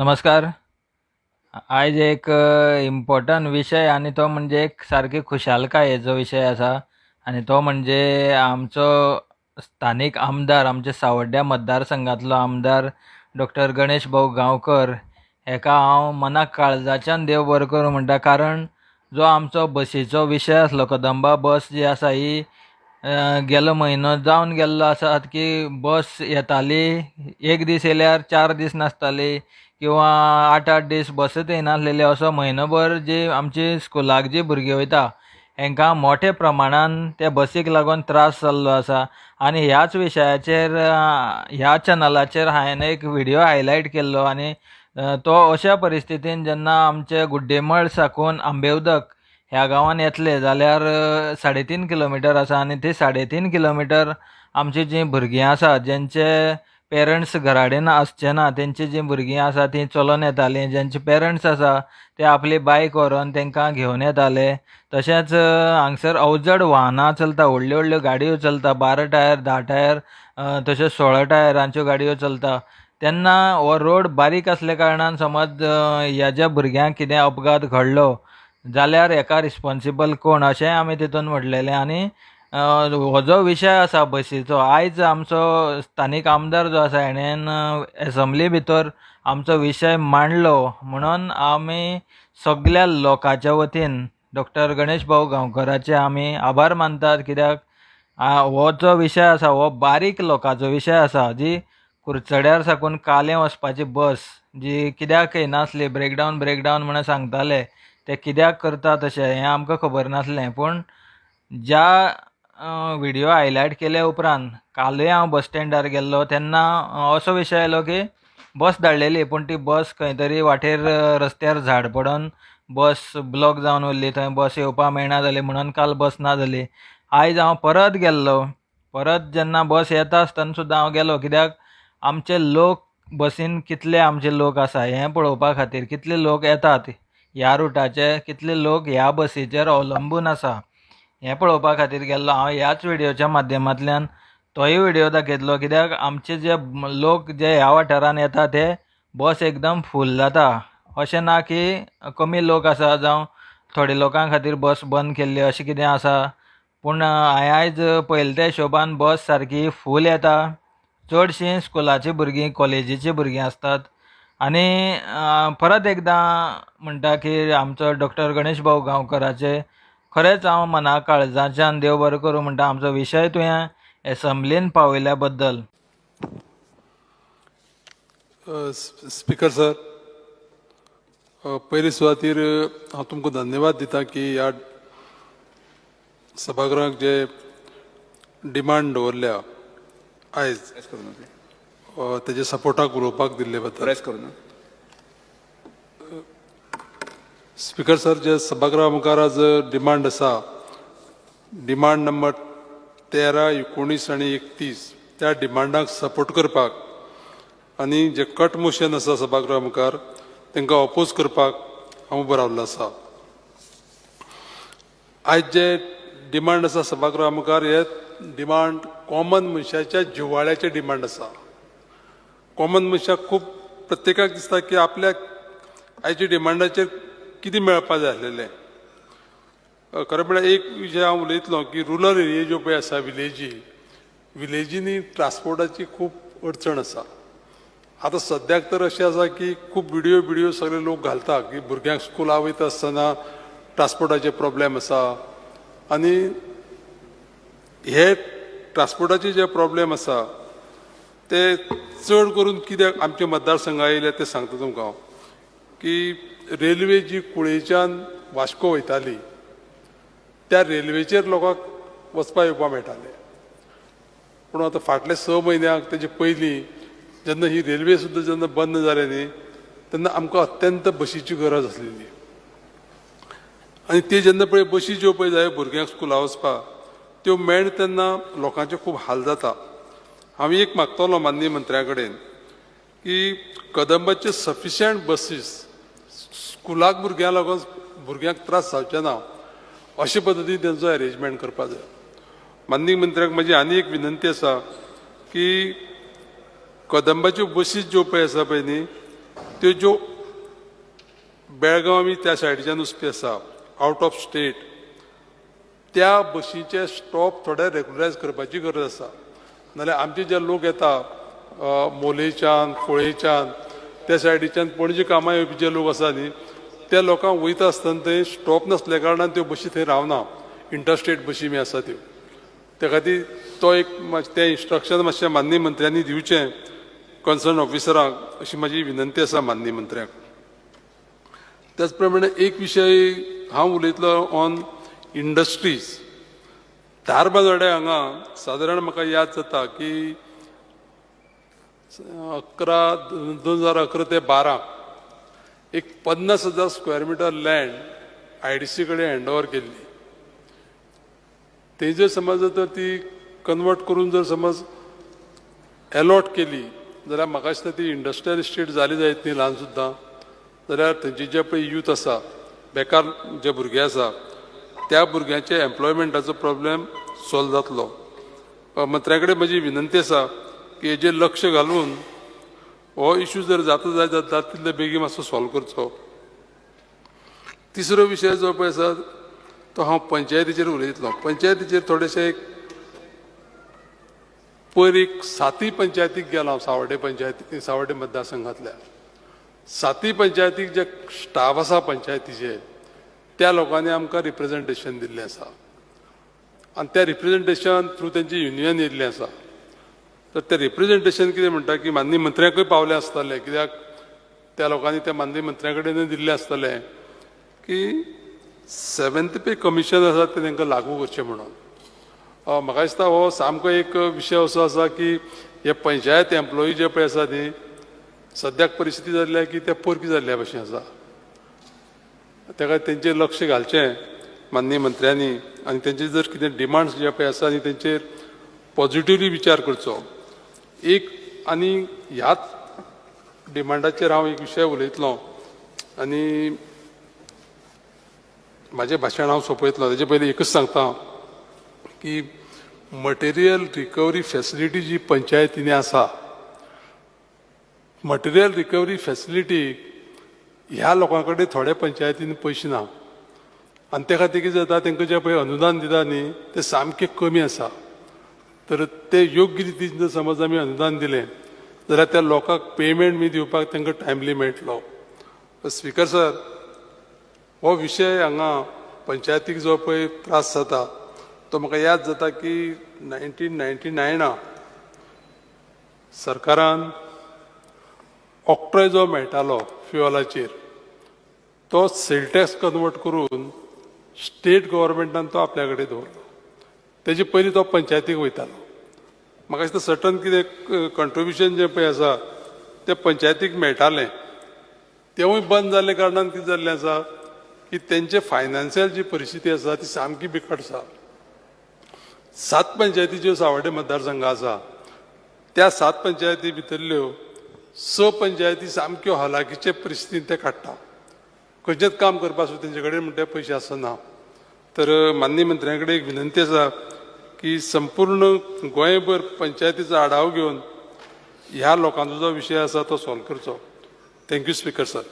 नमस्कार. आयज एक इम्पॉर्टंट विशय आनी तो म्हणजे एक सारकी खुशालकायेचो विशय आसा आनी तो म्हणजे आमचो स्थानीक आमदार आमच्या सावड्ड्या मतदारसंघातलो आमदार डॉक्टर गणेश भाऊ गांवकर हेका हांव मनाक काळजाच्यान देव बरो करूं म्हणटा कारण जो आमचो बसीचो विशय आसलो कदंबा बस जी आसा ही गेलो म्हयनो जावन गेल्लो आसात की बस येताली. एक दीस येयल्यार चार दीस नासताली किंवा आठ आठ दीस बसच येयनासलेली असो म्हयनोभर जी आमची स्कुलाक जी भुरगीं वयता हांकां मोठ्या प्रमाणान त्या बसीक लागून त्रास जाल्लो आसा आनी ह्याच विशयाचेर ह्या चॅनलाचेर हांवें एक व्हिडियो हायलायट केल्लो आनी तो अशा परिस्थितीन जेन्ना आमचे गुड्डेमळ साकून आंबेवदक ह्या गांवान येतले जाल्यार साडेतीन साडे तीन किलोमिटर आसा आनी ते साडे तीन किलोमिटर आमची जीं भुरगीं आसा जेंचे पेरंट्स घराडेन आसचे ना तेंची जीं भुरगीं आसा तीं चलोन येतालीं. जेंचे पेरंट्स आसा ते आपली बायक व्हरोन तांकां घेवन येताले. तशेंच हांगसर अवजड वाहनां चलता व्हडल्यो व्हडल्यो गाडयो चलता बारा टायर धा टायर तशेंच सोळा टायरांच्यो गाडयो चलता. तेन्ना हो रोड बारीक आसल्या कारणान समज ह्या ज्या भुरग्यांक कितें अपघात घडलो जाल्यार हेका रिस्पोन्सिबल कोण? अशेंय आमी तितून म्हटलेलें. आनी हो जो विशय आसा बसीचो आयज आमचो स्थानीक आमदार जो आसा हेणेन एसंब्ली भितर आमचो विशय मांडलो. म्हणून आमी सगल्या लोकांच्या वतीन डॉक्टर गणेश भाऊ गांवकराचे आमी आभार मानतात. कित्याक? हो जो विशय आसा हो बारीक लोकांचो विशय आसा जी कुरचड्यार साकून कालें वचपाची बस जी कित्याक येनासली ब्रेकडावन ब्रेकडावन म्हणून सांगताले. ते कित्याक करता तशें हें आमकां खबर नासलें पूण ज्या व्हिडियो हायलायट केले उपरांत कालूय हांव बस स्टँडार गेल्लो तेन्ना असो विशय आयलो की बस धाडलेली पूण ती बस खंय तरी वाटेर रस्त्यार झाड पडोन बस ब्लॉक जावन उरली थंय बस येवपा मेळना जाली म्हणून काल बस ना जाली. आयज हांव परत गेल्लो परत जेन्ना बस येता आसतना सुद्दां हांव गेलो कित्याक आमचे लोक बसीन कितले आमचे लोक आसा हें पळोवपा खातीर कितले लोक येतात ह्या रुटाचे कितले लोक ह्या बसीचेर अवलंबून आसा हें पळोवपा खातीर गेल्लो हांव ह्याच व्हिडियोच्या माध्यमांतल्यान. तोय व्हिडियो दाखयतलो कित्याक आमचे जे लोक जे ह्या वाठारान येता ते बस एकदम फूल जाता. अशें ना की कमी लोक आसा जावं थोडे लोकां खातीर बस बंद केल्ली अशें कितें आसा. पूण हांवें आयज पयले त्या हिशोबान बस सारकी फूल येता. चडशीं स्कुलाचीं भुरगीं कॉलेजीचीं भुरगीं आसतात. आनी परत एकदां म्हणटा की आमचो डॉक्टर गणेश भाऊ गांवकराचे खरेंच हांव मना काळजाच्यान देव बरें करूं म्हणटा आमचो विशय तुवें एसंब्लीन पावयल्या बद्दल स्पिकर सर अ, पयले हांव तुमकां धन्यवाद दिता की ह्या सभागृहाक जे डिमांड दवरल्या. आयज. तेजे सपोर्टाक उलोवपाक दिल्ले बद्दल. प्रेस करू ना स्पीकर सर जे सभागृहा मुखार आज डिमांड आसा डिमांड नंबर तेरा एकोणीस आनी एकतीस त्या डिमांडाक सपोर्ट करपाक आनी जे कट मोशन आसा सभागृहा मुखार तांकां ऑपोज करपाक हांव उबो रावल्लो आसा. आयज जे डिमांड आसा सभागृहा मुखार हे डिमांड कॉमन मनशाच्या जिव्हाळ्याचे डिमांड आसा कॉमन मनशाक खूब प्रत्येकाक दिसता की आपल्याक आयच्या डिमांडाचेर कितें मेळपा जाय आसलेलें खरें म्हळ्यार म्हणजे एक विशय हांव उलयतलो की रुरल एरिया ज्यो पळय आसा विलेजी विलेजींनी ट्रान्सपोर्टाची खूब अडचण आसा. आतां सद्याक तर अशें आसा की खूब व्हिडियो बिडियो सगळे लोक घालता की भुरग्यांक स्कुलाक वयता आसतना ट्रान्सपोर्टाचे प्रॉब्लेम आसा. आनी हे ट्रान्सपोर्टाचे जे प्रॉब्लेम आसा ते चड करून कित्याक आमचे मतदारसंघा येयले ते सांगता तुमकां हांव. की रेल्वे जी कुळेच्यान वास्को वयताली त्या रेल्वेचेर लोकांक वचपा येवपा मेळटालें. पूण आतां फाटले स म्हयन्याक तेजे पयलीं जेन्ना ही रेल्वे सुद्दां जेन्ना बंद जाले न्ही तेन्ना आमकां अत्यंत बशीची गरज आसलेली. आनी ते जेन्ना पळय बशी ज्यो पळय जाय भुरग्यांक स्कुला वचपाक त्यो मेळना तेन्ना लोकांचे खूब हाल जाता. हांव एक मागतलो माननीय मंत्र्या कडेन की कदंबाचे सफिशियंट बसीस स्कुलाक भुरग्यांक लागून भुरग्यांक त्रास जावचे ना अशे पद्दतीन तेंचो अरेंजमेंट करपा जाय. माननीय मंत्र्याक म्हजी आनी एक विनंती आसा की कदंबाच्यो बसीस ज्यो पळय आसा पळय न्ही त्यो ज्यो बेळगांव आमी त्या सायडीच्यान वचपी आसा आवट ऑफ स्टेट त्या बसीचे स्टॉप थोडे रेगुलरायज करपाची गरज आसा. नाल्यार आमचे जे लोक येता मोलेच्यान कोळेच्यान त्या सायडीच्यान पणजे कामां येवपी जे लोक आसा न्ही त्या लोकांक वयता आसतना थंय स्टॉप नासल्या कारणान त्यो बशी थंय रावना. इंटरस्टेट बशी बी आसा त्यो. त्या खातीर तो एक तें इन्स्ट्रक्शन मातशें माननीय मंत्र्यांनी दिवचें कन्सर्न ऑफिसरांक अशी म्हाजी विनंती आसा माननीय मंत्र्याक. त्याच प्रमाणे एक विशय हांव उलयतलो ऑन इंडस्ट्रीज धारबांदोड्या हांगा सादारण म्हाका याद जाता की अकरा दोन हजार अकरा ते बारा एक पन्नास हजार square metre land I D C कडेन हँड केल्ली तेजेर समज जर ती कन्वर्ट करून जर समज एलॉट केली जाल्यार म्हाका दिसता ती इंडस्ट्रियल इस्टेट जाली जायत न्ही ल्हान सुद्दां जाल्यार थंयची जे पळय यूथ आसा बेकार जे भुरगे आसा त्या भुरग्याचे एम्प्लॉयमेंटाचो प्रॉब्लेम सॉल्व जातलो. मंत्र्या कडेन म्हजी विनंती आसा की हेजेर लक्ष घालून हो इश्यू जर जाता जाय जाता तितले बेगीन मातसो सॉल्व करचो. तिसरो विशय जो पळय आसा तो हांव पंचायतीचेर उलयतलो. पंचायतीचेर थोडेशे एक पयर एक साती पंचायतीक गेलो हांव सावड्डे पंचायती सावड्डे मतदारसंघांतल्या. साती पंचायतीक जे स्टाफ आसा पंचायतीचे त्या लोकांनी आमकां रिप्रेझेंटेशन दिल्लें आसा. आनी त्या रिप्रेझेंटेशन थ्रू तेंचे युनियन येयल्लें आसा. तर तें रिप्रेझेंटेशन कितें म्हणटा की माननीय मंत्र्याकूय पावलें आसतलें कित्याक त्या लोकांनी त्या माननीय मंत्र्या कडेन दिल्लें आसतलें की सेवेंथ पे कमिशन आसा तें तांकां लागू करचें म्हणून. म्हाका दिसता हो सामको एक विशय असो आसा की हे पंचायत एम्प्लॉई जे पळय आसा न्ही सद्याक परिस्थिती जाल्ल्या की ते पोरकी जाल्ल्या भशेन आसा. ताका तेंचेर लक्ष घालचें माननीय मंत्र्यांनी. आनी तेंचे जर कितें डिमांड्स जे पळय आसा न्ही तेंचेर पॉझिटिव्हली विचार करचो. एक आनी ह्याच डिमांडाचेर हांव एक विशय उलयतलो. आनी म्हाजें भाशण हांव सोंपयतलो. तेजे पयलीं एकच सांगता की मटेरियल रिकवरी फेसिलिटी जी पंचायतींनी आसा मटेरियल रिकवरी फेसिलिटी ह्या लोकां कडेन थोड्या पंचायतीन पयशे ना. आनी ते खातीर कितें जाता तांकां जें पळय अनुदान दिता न्ही तें सामकें कमी आसा तर ते योग्य रितीन जर समज आमी अनुदान दिलें जाल्यार त्या लोकांक पेमेंट बी दिवपाक तांकां टायमली मेळटलो स्पिकर सर हो विशय हांगा पंचायतीक जो पळय त्रास जाता तो म्हाका याद जाता की नायन्टीन नायन्टी नायना सरकारान ऑक्ट्रॉय जो मेळटालो फ्युअलाचेर. तो सेलटॅक्स कन्वर्ट करून स्टेट गव्हर्मेंटान तो आपल्या कडेन दवरलो तेजे पयलीं तो पंचायतीक वयतालो. म्हाका दिसता सटन कितें कंट्रिब्युशन जें पळय आसा तें पंचायतीक मेळटालें तेवूय बंद जाल्ले कारणान कितें जाल्लें आसा की तेंचे फायनान्शियल जी परिस्थिती आसा ती सामकी बिकट आसा. सात पंचायती ज्यो सावड्डे मतदारसंघ आसा त्या सात पंचायती भितरल्यो स पंचायती सामक्यो हलाखीचे परिस्थितीन ते काडटा खंयचेंच काम करपा सुद्दां तेंचे कडेन म्हणटा पयशे आसना. तर माननीय मंत्र्या कडेन एक विनंती आसा की संपूर्ण गोंयभर पंचायतीचो आढावो घेवन ह्या लोकांचो जो विशय आसा तो सॉल्व करचो. Thank you speaker sir